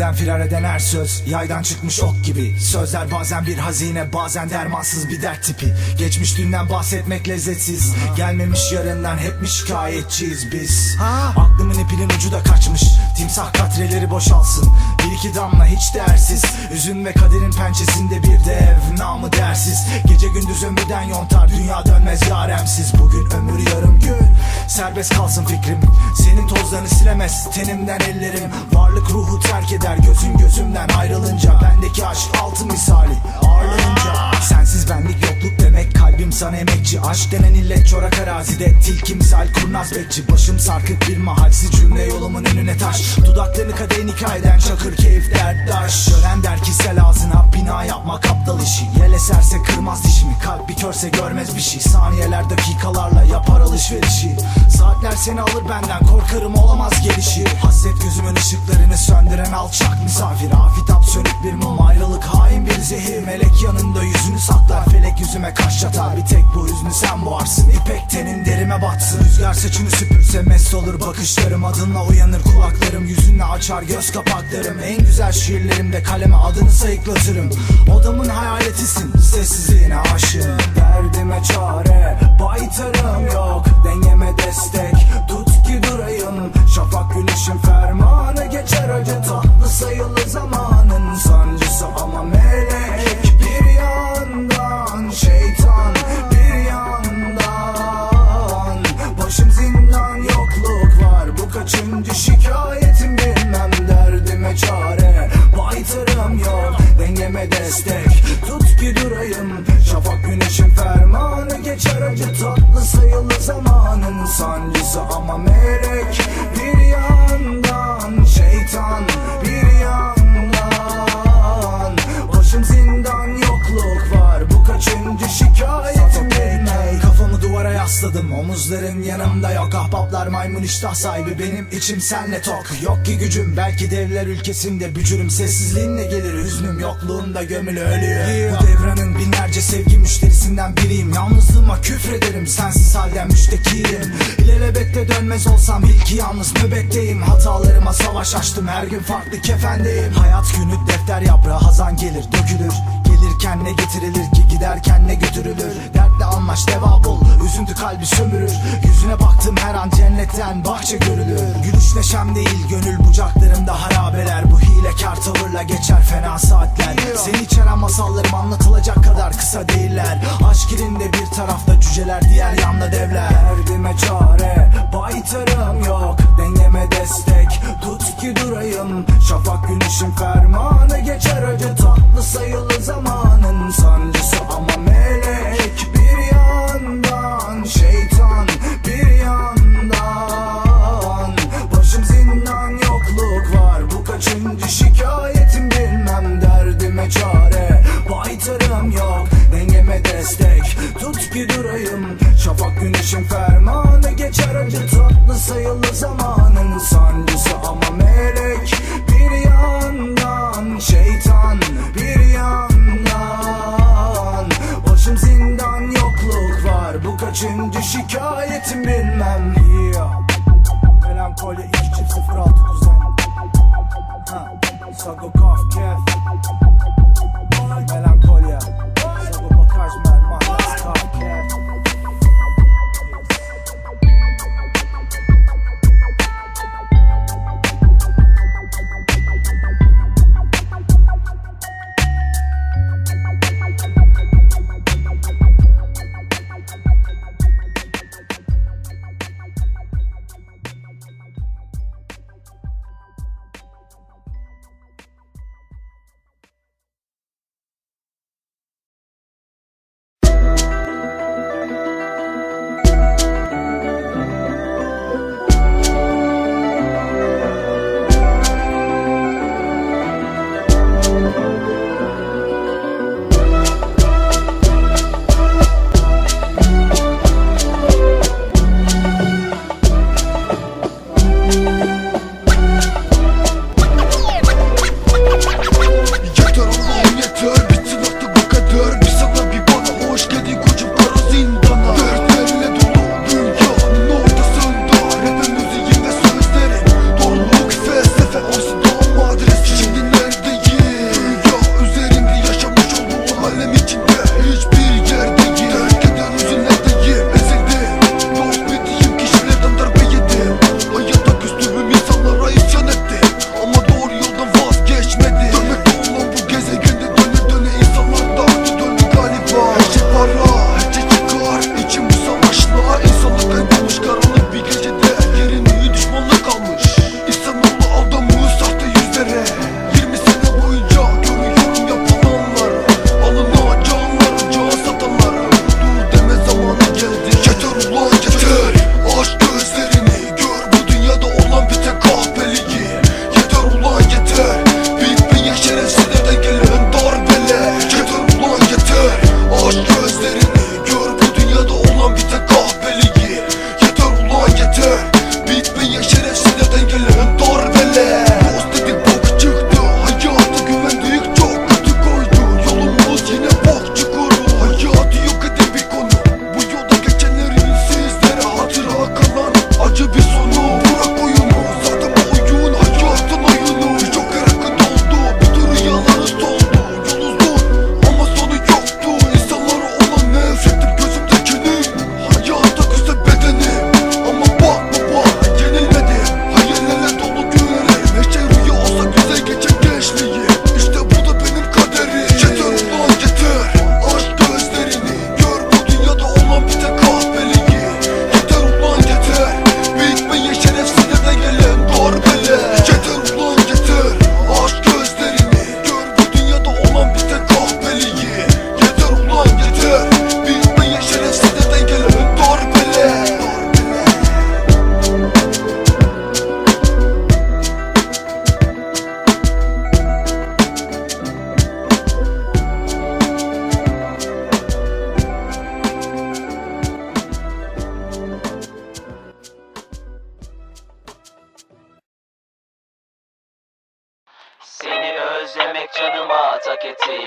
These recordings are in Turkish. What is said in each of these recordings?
Kalpten firar eden her söz Yaydan çıkmış ok gibi. Sözler bazen bir hazine Bazen dermansız bir dert tipi. Geçmiş dünden bahsetmek lezzetsiz. Gelmemiş yarından hep mi şikayetçiyiz biz. Aklımın ipinin ucu da kaçmış. Timsah katreleri boşalsın. Bir iki damla hiç değersiz. Üzün ve kaderin pençesinde bir dev Namı dersiz. Gece gündüz ömürden yontar Dünya dönmez yaremsiz. Bugün Serbest kalsın fikrim. Senin tozlarını silemez Tenimden ellerim. Varlık ruhu terk eder Gözün gözümden ayrılınca. Bendeki aşk altı misali Ağırlanınca. Sensiz benlik yokluk demek Kalbim sana emekçi. Aşk denen illet çorak arazide. Tilki misal kurnaz bekçi. Başım sarkık bir mahalsiz cümle yolumun önüne taş. Dudaklarını kadehin hikayeden Çakır keyif derttaş Gören der ki sel ağzına Bina yapmak aptal işi. Yel eserse kırmaz dişimi Kalp bir körse görmez bir şey. Saniyeler dakikalarla yapar alışverişi Saatler seni alır benden Korkarım olamaz gelişi. Hasret gözümün ışıklarını söndüren alçak misafir. Afitap sönük bir mum ayrılık hain bir zehir. Melek yanında yüzünü saklar yüzüme kaş çatar Bir tek bu hüznü sen boğarsın. İpek tenin derime batsın. Rüzgar saçını süpürse mest olur. Bakışlarım Adınla uyanır. Kulaklarım Yüzünle açar. Göz kapaklarım. En güzel şiirlerimde kaleme adını sayıklatırım. Odamın hayaletisin. Sessizliğine aşığım. Derdime çare. Baytarım yok. Dengeme destek. Tut ki durayım. Şafak güneşin fermanı Geçer. Acı tatlı sayılı zamanın Sancısı. Ama melek zamanın Sancısı ama melek Bir yandan şeytan Omuzların yanımda yok Ahbaplar maymun iştah sahibi. Benim içim senle tok. Yok ki gücüm belki devler ülkesinde Bücürüm. Sessizliğinle gelir Hüznüm yokluğunda gömülü ölüyor. Bu devranın binlerce sevgi müşterisinden biriyim. Yalnızlığıma küfrederim Sensiz halden müştekiyim İlelebette dönmez olsam bil ki yalnız nöbetteyim. Hatalarıma savaş açtım her gün farklı kefendeyim. Hayat günü defter yaprağı hazan gelir dökülür. Gelirken ne getirilir ki giderken ne götürülür? Dertle anlaş deva bul üzüntü kalbi sömürür Yüzüne baktım her an cennetten bahçe görülür Gülüş neşem değil gönül bucaklarımda harabeler. Bu hilekar tavırla geçer fena destek. Tut ki durayım. Şafak güneşin fermanı geçer acı tatlı sayılı zamanın Sancısı ama melek bir yandan Şeytan bir yandan. Başım zindan yokluk var. Bu kaçıncı şikayetim bilmem. Yeah. Melankolya 2.06 kuzen. Ha, Sago Kaf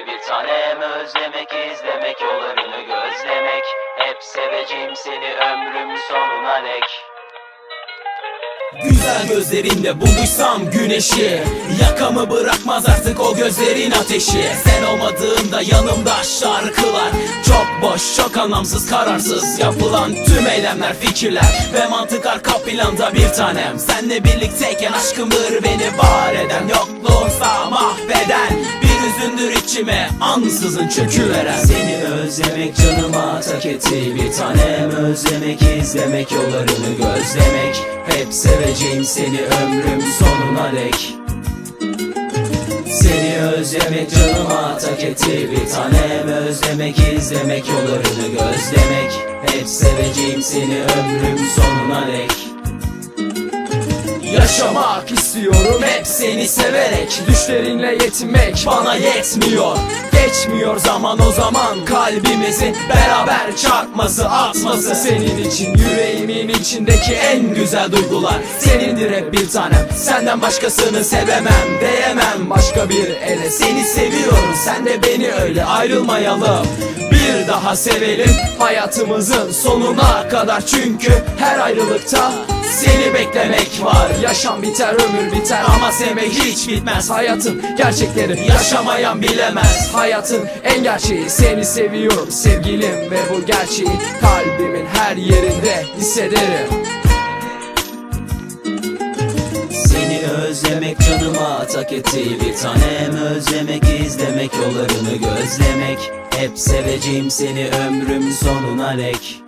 bir tanem özlemek izlemek yollarını gözlemek. Hep seveceğim seni ömrüm sonuna dek. Güzel gözlerinde bulduysam güneşi Yakamı bırakmaz artık o gözlerin ateşi. Sen olmadığında yanımda şarkılar Çok boş, çok anlamsız, kararsız Yapılan tüm eylemler, fikirler Ve mantık arka planda bir tanem. Senle birlikteyken aşkımdır beni var eden Bir içime ansızın çöküveren Seni özlemek canıma tak etti. Bir tanem özlemek izlemek yollarını gözlemek. Hep seveceğim seni ömrüm sonuna dek. Seni özlemek canıma tak etti. Bir tanem özlemek izlemek yollarını gözlemek. Hep seveceğim seni ömrüm sonuna dek Yaşamak istiyorum. Hep seni severek Düşlerinle yetinmek bana yetmiyor. Geçmiyor zaman o zaman kalbimizin Beraber çarpması atması Senin için yüreğimin içindeki en güzel duygular. Senindir hep bir tanem Senden başkasını sevemem Değemem. Başka bir ele Seni seviyorum sen de beni öyle ayrılmayalım bir daha sevelim hayatımızın sonuna kadar. Çünkü her ayrılıkta seni beklemek var. Yaşam biter ömür biter ama sevmek hiç bitmez. Hayatın gerçekleri yaşamayan bilemez. Hayatın en gerçeği seni seviyorum sevgilim Ve bu gerçeği kalbimin her yerinde hissederim etti Bir tanem özlemek izlemek yollarını gözlemek. Hep seveceğim seni ömrüm sonuna dek